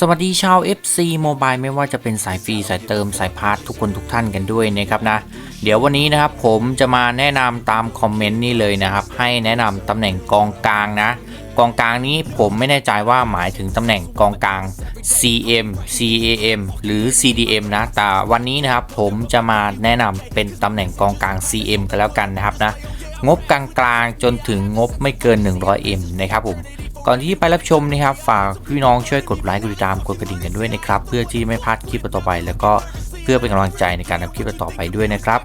สวัสดีชาว FC Mobile ไม่ว่าจะเป็นสายฟรีสายเติมสายพาร์ททุกคนทุกท่านกันด้วยนะครับนะ เดี๋ยววันนี้นะครับผมจะมาแนะนำตามคอมเมนต์นี่เลยนะครับ ให้แนะนำตำแหน่งกองกลางนะ กองกลางนี้ผมไม่แน่ใจว่าหมายถึงตำแหน่งกองกลาง CM CAM หรือ CDM นะ แต่วันนี้นะครับผมจะมาแนะนำเป็นตำแหน่งกองกลาง CM กันแล้วกันนะครับนะ งบกลางๆจนถึงงบไม่เกิน 100M นะครับผม ก่อนที่ไปรับชมนะครับฝากพี่น้องช่วยกดไลค์กดติดตามกดกระดิ่งกันด้วยนะครับเพื่อที่ไม่พลาดคลิปต่อไป แล้วก็เพื่อเป็นกำลังใจในการทำคลิปต่อไปด้วยนะครับ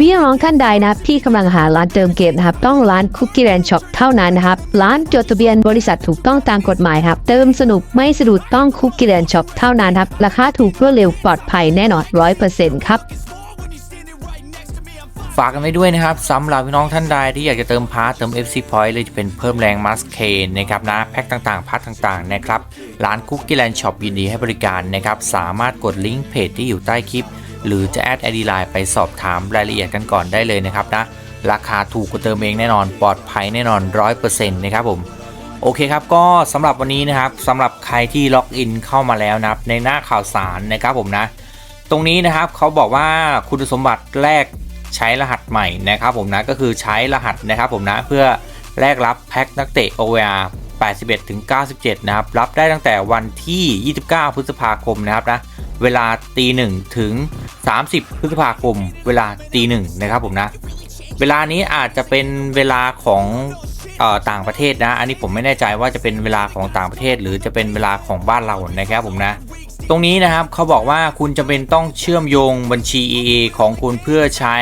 พี่น้องท่านใดนะครับที่กำลังหาร้านเติมเกมนะครับต้องร้านคุกกี้แ n นช็อปเท่านั้นนะครับร้านจดทะเบียนบริษัทถูกต้องตามกฎหมายครับเติมสนุกไม่สะดุดต้องคุกกี้แ n นช็อปเท่านั้นครับราคาถูกรวดเร็วปลอดภัยแน่นอนร้อยเปอร์เซ็นต์ครับ ฝากกันไว้ด้วยนะครับสำหรับพี่น้องท่านใดที่อยากจะเติมพาร์ทเติม FC Point เลยจะเป็นเพิ่มแรงมัสเคนนะครับนะแพ็คต่างๆพาร์ทต่างๆนะครับร้านคุกกี้แลนด์ช็อปยินดีให้บริการนะครับสามารถกดลิงก์เพจที่อยู่ใต้คลิป หรือจะแอดไอดีไลน์ไปสอบถามรายละเอียดกันก่อนได้เลยนะครับนะราคาถูกกว่าเติมเองแน่นอนปลอดภัยแน่นอน 100%นะครับผมโอเคครับก็สำหรับวันนี้นะครับสำหรับใครที่ล็อกอินเข้ามาแล้วนะครับในหน้าข่าวสารนะครับผมนะ ตรงนี้นะครับเขาบอกว่าคุณสมบัติแรก ใช้รหัสใหม่นะครับผมนะก็คือใช้รหัสนะครับผมนะเพื่อแลกรับแพ็คนักเตะ OVR 81ถึง97 นะครับ รับได้ตั้งแต่วันที่ 29 พฤษภาคมนะครับนะ เวลาตีหนึ่งถึง 30 พฤษภาคม เวลาตีหนึ่งนะครับผมนะ เวลานี้อาจจะเป็นเวลาของออต่างประเทศนะ อันนี้ผมไม่แน่ใจว่าจะเป็นเวลาของต่างประเทศ หรือจะเป็นเวลาของบ้านเรานะครับผมนะ ตรงนี้นะครับเขาบอกว่าคุณจำเป็นต้องเชื่อมโยงบัญชี EA ของคุณเพื่อใช้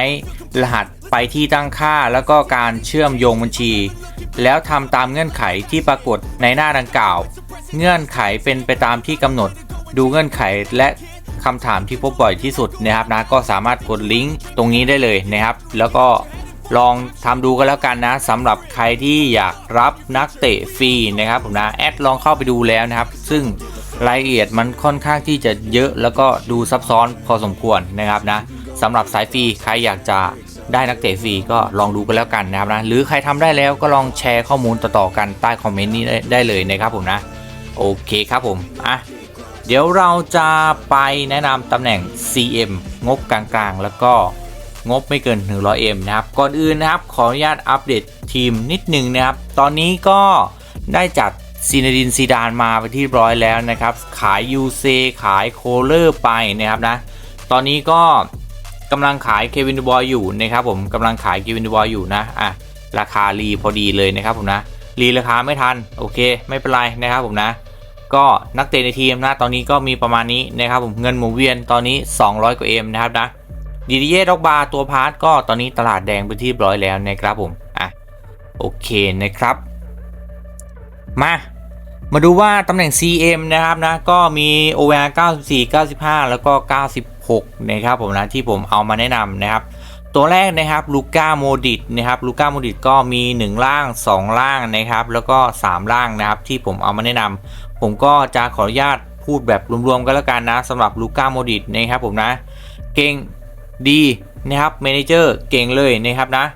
รหัสไปที่ตั้งค่าแล้วก็การเชื่อมโยงบัญชี แล้วทำตามเงื่อนไขที่ปรากฏในหน้าดังกล่าว เงื่อนไขเป็นไปตามที่กำหนด ดูเงื่อนไขและคำถามที่พบบ่อยที่สุดนะครับนะก็สามารถกดลิงก์ตรงนี้ได้เลยนะครับ แล้วก็ลองทำดูกันแล้วกันนะสำหรับใครที่อยากรับนักเตะฟรีนะครับผมนะแอดลองเข้าไปดูแล้วนะครับ ซึ่ง รายละเอียดมันค่อนข้างที่จะเยอะแล้วก็ดูซับซ้อนพอสมควรนะครับนะสำหรับสายฟรีใครอยากจะได้นักเตะฟรีก็ลองดูกันแล้วกันนะครับนะหรือใครทำได้แล้วก็ลองแชร์ข้อมูลต่อๆกันใต้คอมเมนต์นี้ได้เลยนะครับผมนะ โอเคครับผมอะเดี๋ยวเราจะไปแนะนำตำแหน่ง CM งบกลางๆ แล้วก็งบไม่เกิน 100M นะครับ ก่อนอื่นนะครับ ขออนุญาตอัปเดตทีมนิดนึงนะครับ ตอนนี้ก็ได้จัด ซีนาดินซีดานมาไปที่ร้อยแล้วนะครับ ขายยูเซขายโคเลอร์ไปนะครับนะ ตอนนี้ก็กำลังขายเควินดูบอยอยู่นะครับผมกำลังขายเควินดูบอยอยู่นะอะราคารีพอดีเลยนะครับผมนะรีราคาไม่ทันโอเค ไม่เป็นไรนะครับผมนะ ก็นักเตะในทีมนะตอนนี้ก็มีประมาณนี้นะครับผมเงินหมุนเวียนตอนนี้ 200 กว่าเอ็มนะครับนะดีดีเย่ด็อกบาตัวพาร์ทก็ตอนนี้ตลาดแดงไปที่ร้อยแล้วนะครับผมอะโอเคนะครับ มา มาดูว่าตำแหน่ง CM นะครับนะก็มี OVR 94 95 แล้วก็ 96 นะครับผมนะที่ผมเอามาแนะนำนะครับ ตัวแรกนะครับลูก้าโมดิตนะครับลูก้าโมดิตก็มี 1 ล่าง 2 ล่างนะครับ แล้วก็ 3 ล่างนะครับที่ผมเอามาแนะนำผมก็จะขออนุญาตพูดแบบรวมๆกันแล้วกันนะสำหรับลูก้าโมดิตนะครับผมนะ เก่งดีนะครับเมนเจอร์เก่งเลยนะครับนะ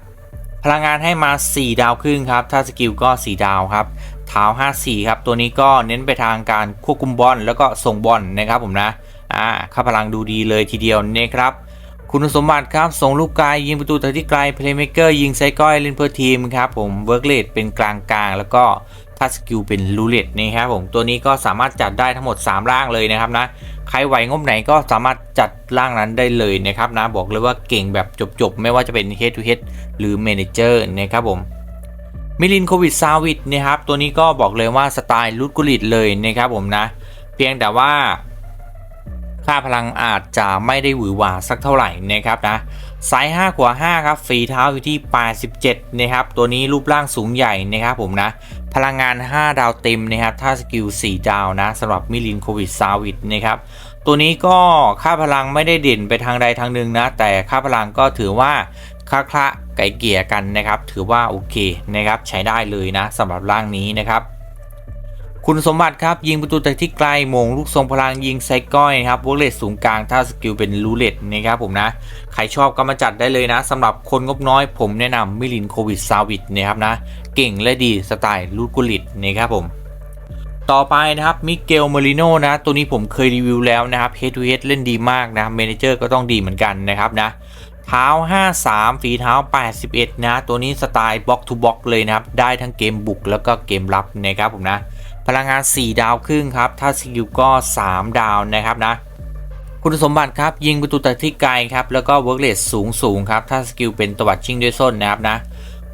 พลังงานให้มา 4 ดาวครึ่งครับ ถ้าสกิลก็ 4 ดาวครับ เท้า 54 ครับ ตัวนี้ก็เน้นไปทางการควบคุมบอลแล้วก็ส่งบอลนะครับผมนะ อ่าค่าพลังดูดีเลยทีเดียวนะครับ คุณสมบัติครับ ส่งลูกไกลยิงประตูจากที่ไกลเพลย์เมเกอร์ยิงไซก้อยเล่นเพื่อทีมครับผมเวิร์กเลดเป็นกลางกลางแล้วก็ถ้าสกิลเป็นลูเลตนี่ครับผมตัวนี้ก็สามารถจัดได้ทั้งหมด 3 ร่างเลยนะครับนะใครไหวงบไหนก็สามารถจัดร่างนั้นได้เลยนะครับนะบอกเลยว่าเก่งแบบจบๆ ไม่ว่าจะเป็น Head to Head หรือ Manager นะครับผม มิลินโควิดซาวิดนะครับตัวนี้ก็บอกเลยว่าสไตล์ลุดกุลิตเลยนะครับผมนะ เพียงแต่ว่า ค่าพลังอาจจะไม่ได้หวือหวาสักเท่าไหร่นะครับนะไซส์5กว่า5ครับฝีเท้าอยู่ที่ 87 นะครับ ตัวนี้รูปร่างสูงใหญ่นะครับผมนะ พลังงาน 5 ดาวเต็มนะครับ ถ้าสกิล 4 ดาวนะสำหรับมิลินโควิดซาวิดนะครับ ตัวนี้ก็ค่าพลังไม่ได้เด่นไปทางใดทางหนึ่งนะ แต่ค่าพลังก็ถือว่า คละคละไก่เกี่ยกันนะครับ ถือว่าโอเคนะครับใช้ได้เลยนะสำหรับร่างนี้นะครับ คุณสมบัติครับยิงประตูจากที่ไกลมงลูกทรงพลังยิงไซก้อยนะครับวอลเลตสูงกลางถ้าสกิลเป็นลูเลตนะครับผมนะใครชอบก็มาจัดได้เลยนะสำหรับคนงบน้อยผมแนะนำมิลินโควิดซาวิดนะครับนะเก่งและดีสไตล์ลูกุลิตนะครับผมต่อไปนะครับมิเกลเมริโนนะตัวนี้ผมเคยรีวิวแล้วนะครับ Head to Head เล่นดีมากนะเมนเจอร์ก็ต้องดีเหมือนกันนะครับนะ เท้า 53 ฝีเท้า 81 นะ ตัวนี้สไตล์บล็อกทูบล็อกเลยนะครับ ได้ทั้งเกมบุกแล้วก็เกมรับนะครับผมนะ พลังงาน 4 ดาวครึ่งครับ ถ้าสกิลก็ 3 ดาวนะครับนะ คุณสมบัติครับ ยิงประตูแต่ที่ไกลครับ แล้วก็เวิร์กเลสสูงสูงครับ ถ้าสกิลเป็นตวัดชิงด้วยส้นนะครับนะ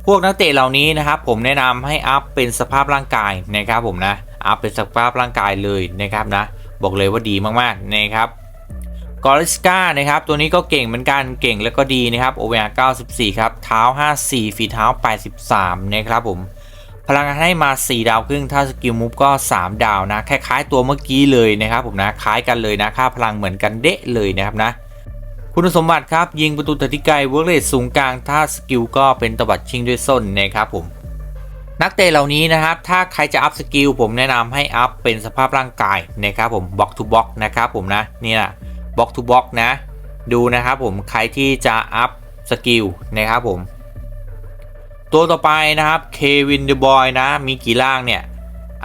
พวกนักเตะเหล่านี้นะครับผมแนะนำให้อัพเป็นสภาพร่างกายนะครับผมนะ อัพเป็นสภาพร่างกายเลยนะครับนะ บอกเลยว่าดีมากๆนะครับ กอริสกานะครับ ตัวนี้ก็เก่งเหมือนกันเก่งแล้วก็ดีนะครับโอเวอร์94 ครับ เท้า 54 ฝีเท้า 83 นะครับผม พลังงานให้มา 4 ดาวครึ่ง ถ้าสกิลมูฟก็ 3 ดาวนะ คล้ายๆตัวเมื่อกี้เลยนะครับผมนะ คล้ายกันเลยนะ ค่าพลังเหมือนกันเดะเลยนะครับนะ คุณสมบัติครับ ยิงประตูตัดที่ไกลเวิร์กเลสสูงกลาง ถ้าสกิลก็เป็นตวัดชิงด้วยส้นนะครับผมนักเตะเหล่านี้นะครับ ถ้าใครจะอัพสกิลผมแนะนำให้อัพเป็นสภาพร่างกายนะครับผมบล็อกทูบล็อกนะครับผมนะนี่นะ บล็อกทูบล็อกนะ ดูนะครับผมใครที่จะอัพสกิลนะครับผม ตัวต่อไปนะครับเควินเดบอยนะ มีกี่ร่างเนี่ย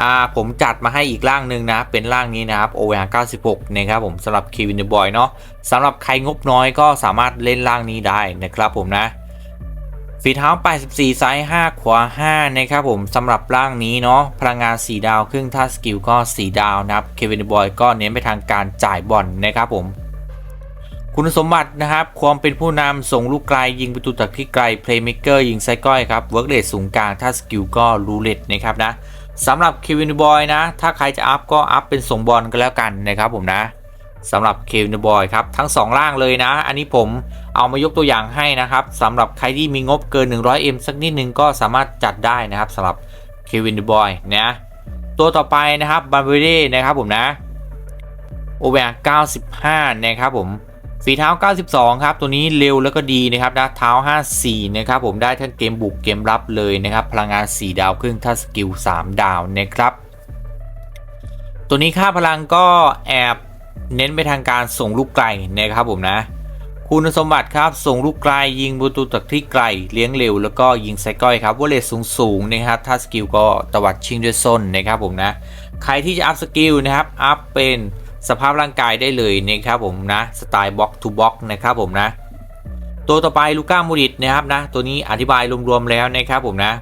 อ่าผมจัดมาให้อีกร่างหนึ่งนะเป็นร่างนี้นะครับโอเวอร์96นะครับผมสำหรับเควินเดบอยเนาะสำหรับใครงบน้อยก็สามารถเล่นร่างนี้ได้นะครับผมนะ ฝีเท้า 84 ไซส์ 5 ขวา 5 นะครับผมสำหรับร่างนี้เนาะพลังงาน 4 ดาว ครึ่งท่าสกิลก็ 4 ดาวนะครับเควินบอยก็เน้นไปทางการจ่ายบอลนะครับผม คุณสมบัตินะครับ ความเป็นผู้นำส่งลูกไกล ยิงประตูจากที่ไกลเพลย์เม k เกอร์ยิงไซก้อยครับเวิร์กเรทสูงกลางท่าสกิลก็รูเลตนะครับนะสำหรับเควินบอยนะ ถ้าใครจะอัพก็อัพเป็นส่งบอลก็แล้วกันนะครับผมนะ สำหรับเควินบอยครับทั้ง 2 ร่างเลยนะ อันนี้ผมเอามายกตัวอย่างให้นะครับสำหรับใครที่มีงบเกิน 100M สักนิดนึงก็สามารถจัดได้นะครับสำหรับเควินบอยนะตัวต่อไปนะครับบันเบเร่นะครับผมนะโอเวอร์95 นะครับผมฝีเท้า 92 ครับ ตัวนี้เร็วแล้วก็ดีนะครับนะเท้า 54 นะครับผมได้ทั้งเกมบุกเกมรับเลยนะครับ พลังงาน 4 ดาวครึ่งถ้าสกิล 3 ดาวนะครับ ตัวนี้ค่าพลังก็แอบ เน้นไปทางการส่งลูกไกลนะครับผมนะ คุณสมบัติครับส่งลูกไกลยิงประตูจากที่ไกลเลี้ยงเร็วแล้วก็ยิงไซก้อยครับว่าเลทสูงสูงๆนะครับถ้าสกิลก็ตวัดชิงด้วยส้นนะครับผมนะ ใครที่จะอัพสกิลนะครับอัพเป็นสภาพร่างกายได้เลยนะครับผมนะสไตล์บล็อกทูบล็อกนะครับผมนะ ตัวต่อไปลูก้ามูดิตนะครับนะตัวนี้อธิบายรวมๆแล้วนะครับผมนะ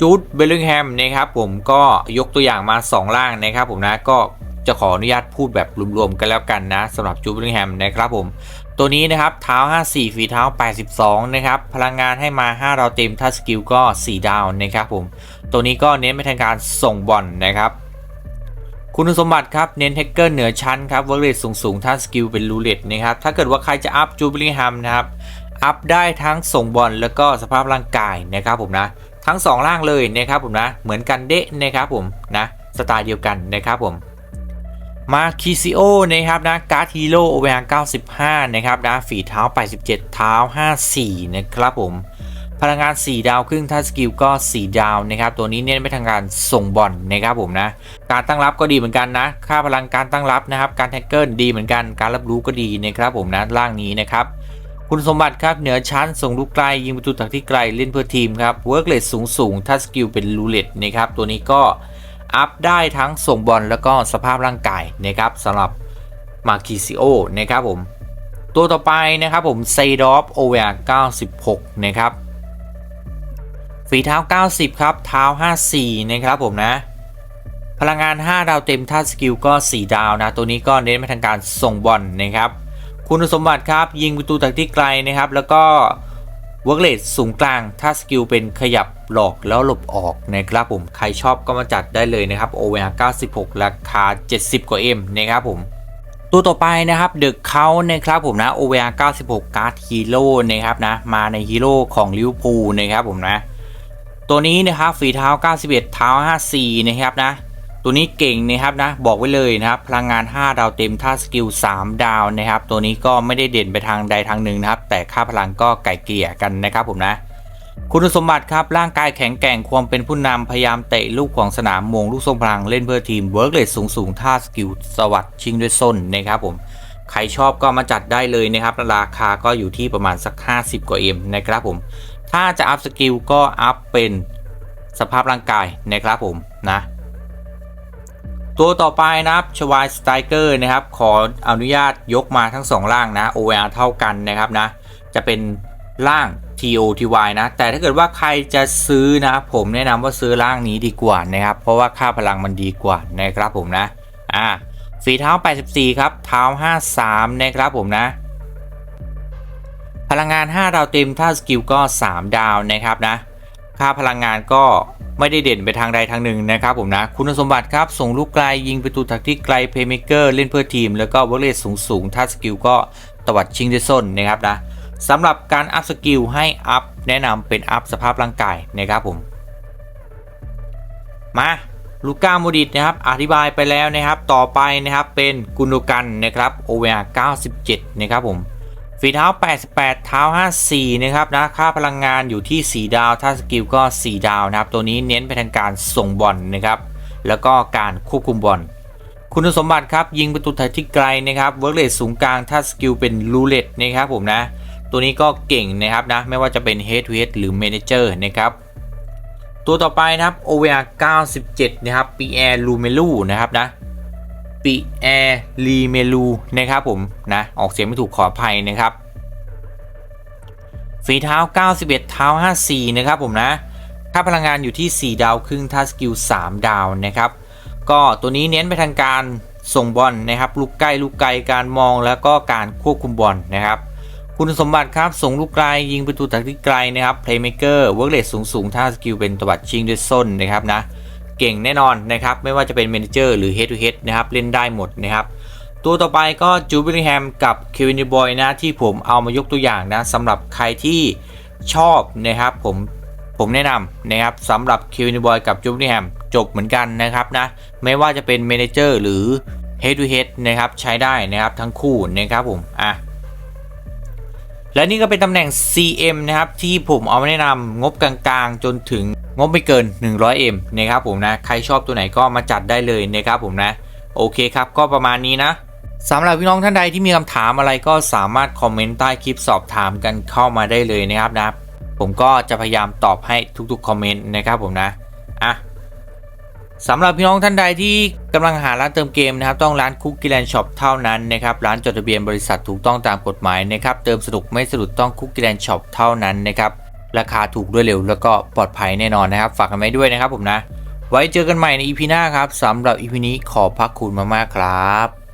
จูดเบลลิงแฮมนะครับผมก็ยกตัวอย่างมา 2 ล่างนะครับผมนะก็ จะขออนุญาตพูดแบบรวมๆกันแล้วกันนะสำหรับจูบลลิงแฮมนะครับผม ตัวนี้นะครับเท้า 54 ฝีเท้า 82 นะครับ พลังงานให้มา 5 ดาวเต็มถ้าสกิลก็ 4 ดาวนะครับผม ตัวนี้ก็เน้นไปทางการส่งบอลนะครับ คุณสมบัติครับ เน้นเทคเกอร์เหนือชั้นครับเวิร์เรทสูงสูงๆถ้าสกิลเป็นรูเลตนะครับ ถ้าเกิดว่าใครจะอัพจูบิลิงแฮมนะครับอัพได้ทั้งส่งบอลแล้วก็สภาพร่างกายนะครับผมนะทั้ง2ร่างเลยนะครับผมนะเหมือนกันเดะนะครับผมนะสไตล์เดียวกันนะครับผม มาคิซิโอนะครับนะการ์ดฮีโร่โอเวอร์95 นะครับนะฝีเท้า 87 เท้า 54 นะครับผม พลังงาน 4 ดาวครึ่งถ้าสกิลก็ 4 ดาวนะครับ ตัวนี้เน้นไปทางการส่งบอลนะครับผมนะ การตั้งรับก็ดีเหมือนกันนะ ค่าพลังการตั้งรับนะครับ การแท็กเกิลดีเหมือนกัน การรับรู้ก็ดีนะครับผมนะร่างนี้นะครับคุณสมบัติครับเหนือชั้นส่งลูกไกลยิงประตูจากที่ไกลเล่นเพื่อทีมครับเวิร์กเลสสูงสูงถ้าสกิลเป็นรูเลตนะครับตัวนี้ก็ อัพได้ทั้งส่งบอลแล้วก็สภาพร่างกายนะครับสำหรับมาคิซิโอนะครับผม ตัวต่อไปนะครับผมไซดอฟโอเวอร์96 นะครับ ฝีเท้า 90 ครับ เท้า 54 นะครับผมนะ พลังงาน 5 ดาวเต็มถ้าสกิลก็ 4 ดาวนะ ตัวนี้ก็เน้นไปทางการส่งบอลนะครับ คุณสมบัติครับ ยิงประตูจากที่ไกลนะครับ แล้วก็เวิร์กเลสสูงกลาง ถ้าสกิลเป็นขยับ หลอกแล้วหลบออกนะครับผมใครชอบก็มาจัดได้เลยนะครับ OVR 96 ราคา 70 กว่า M นะครับผมตัวต่อไปนะครับเดอะเขานะครับผมนะ OVR 96 การ์ดฮีโร่นะครับนะมาในฮีโร่ของลิวพูลนะครับผมนะ ตัวนี้นะครับฝีเท้า 91 เท้า 54 นะครับนะตัวนี้เก่งนะครับนะบอกไว้เลยนะครับพลังงาน 5 ดาวเต็มท่าสกิล 3 ดาวนะครับ ตัวนี้ก็ไม่ได้เด่นไปทางใดทางหนึ่งนะครับ แต่ค่าพลังก็ไก่เกลี่ยกันนะครับผมนะ คุณสมบัติครับ ร่างกายแข็งแกร่งความเป็นผู้นำพยายามเตะลูกของสนามมงลูกทรงพลังเล่นเพื่อทีมเวิร์กเลสสูงสูงท่าสกิลสวัสดชิงด้วยส้นนะครับผมใครชอบก็มาจัดได้เลยนะครับ ราคาก็อยู่ที่ประมาณสัก 50 กว่าเอ็มนะครับผม ถ้าจะอัพสกิลก็อัพเป็นสภาพร่างกายนะครับผมนะ ตัวต่อไปนะครับชวายสไตเกอร์นะครับ ขออนุญาตยกมาทั้ง2ล่างนะ OR เท่ากันนะครับนะ จะเป็นล่าง TOTY นะ แต่ถ้าเกิดว่าใครจะซื้อนะผมแนะนำว่าซื้อล่างนี้ดีกว่านะครับ เพราะว่าค่าพลังมันดีกว่านะครับผมนะ อ่าฝีเท้า 84 ครับ เท้า 53 นะครับผมนะ พลังงาน 5 ดาวเต็ม ถ้าสกิลก็ 3 ดาวนะครับนะ ค่าพลังงานก็ไม่ได้เด่นไปทางใดทางหนึ่งนะครับผมนะ คุณสมบัติครับ ส่งลูกไกลยิงประตูทักที่ไกลเพย์เมเกอร์เล่นเพื่อทีม แล้วก็เวอร์เรสสูงสูงถ้าสกิลก็ตวัดชิงด้วยส้นนะครับนะ สำหรับการอัพสกิลให้อัพแนะนำเป็นอัพสภาพร่างกายนะครับผม มาลูก้าโมดิตนะครับอธิบายไปแล้วนะครับต่อไปนะครับเป็นกุนโดกันนะครับ OVR 97 นะครับผมฝีเท้า 88 เท้า 54 นะครับนะค่าพลังงานอยู่ที่ 4 ดาว ถ้าสกิลก็ 4 ดาวนะครับ ตัวนี้เน้นไปทางการส่งบอลนะครับ แล้วก็การควบคุมบอล คุณสมบัติครับ ยิงประตูไทยที่ไกลนะครับเวิร์กเลสสูงกลางถ้าสกิลเป็นรูเลตนะครับผมนะ ตัวนี้ก็เก่งนะครับนะไม่ว่าจะเป็น Head to Head หรือ Manager นะครับตัวต่อไปนะครับ OVR 97 นะครับ Pierre Lumelu นะครับนะปีแอร์ลีเมลูนะครับผมนะออกเสียงไม่ถูกขออภัยนะครับฝีเท้า 91 เท้า 54 นะครับผมนะค่าพลังงานอยู่ที่ 4 ดาวครึ่งถ้าสกิล 3 ดาวนะครับ ก็ตัวนี้เน้นไปทางการส่งบอลนะครับ ลูกใกล้ลูกไกลการมองแล้วก็การควบคุมบอลนะครับ คุณสมบัติครับ ส่งลูกไกลยิงประตูจากที่ไกลนะครับ Playmaker เวิร์กเลสสูงสูงถ้าสกิลเป็นตวัดชิงด้วยส้นนะครับนะเก่งแน่นอนนะครับไม่ว่าจะเป็น Manager หรือ Head to Head นะครับเล่นได้หมดนะครับตัวต่อไปก็จูบิลแฮมกับเควินบอยนะที่ผมเอามายกตัวอย่างนะสำหรับใครที่ชอบนะครับผมผมแนะนำนะครับสำหรับเควินบอยกับจูบิลแฮมจบเหมือนกันนะครับนะไม่ว่าจะเป็น Manager หรือ Head to Head นะครับใช้ได้นะครับทั้งคู่นะครับผมอะ และนี่ก็เป็นตำแหน่ง CM นะครับ ที่ผมเอามาแนะนำงบกลางๆ จนถึงงบไม่เกิน 100M นะครับผมนะ ใครชอบตัวไหนก็มาจัดได้เลยนะครับผมนะ โอเคครับก็ประมาณนี้นะสำหรับพี่น้องท่านใดที่มีคำถามอะไรก็สามารถคอมเมนต์ใต้คลิปสอบถามกันเข้ามาได้เลยนะครับนะ ผมก็จะพยายามตอบให้ทุกๆคอมเมนต์นะครับผมนะอะ สำหรับพี่น้องท่านใดที่กำลังหาร้านเติมเกมนะครับต้องร้านคุกกี้แลนด์ช็อปเท่านั้นนะครับร้านจดทะเบียนบริษัทถูกต้องตามกฎหมายนะครับเติมสนุกไม่สะดุดต้องคุกกี้แลนด์ช็อปเท่านั้นนะครับราคาถูกด้วยเร็วแล้วก็ปลอดภัยแน่นอนนะครับ ฝากกันไว้ด้วยนะครับผมนะ ไว้เจอกันใหม่ในอีพีหน้าครับสำหรับอีพีนี้ขอบพระคุณมากๆครับ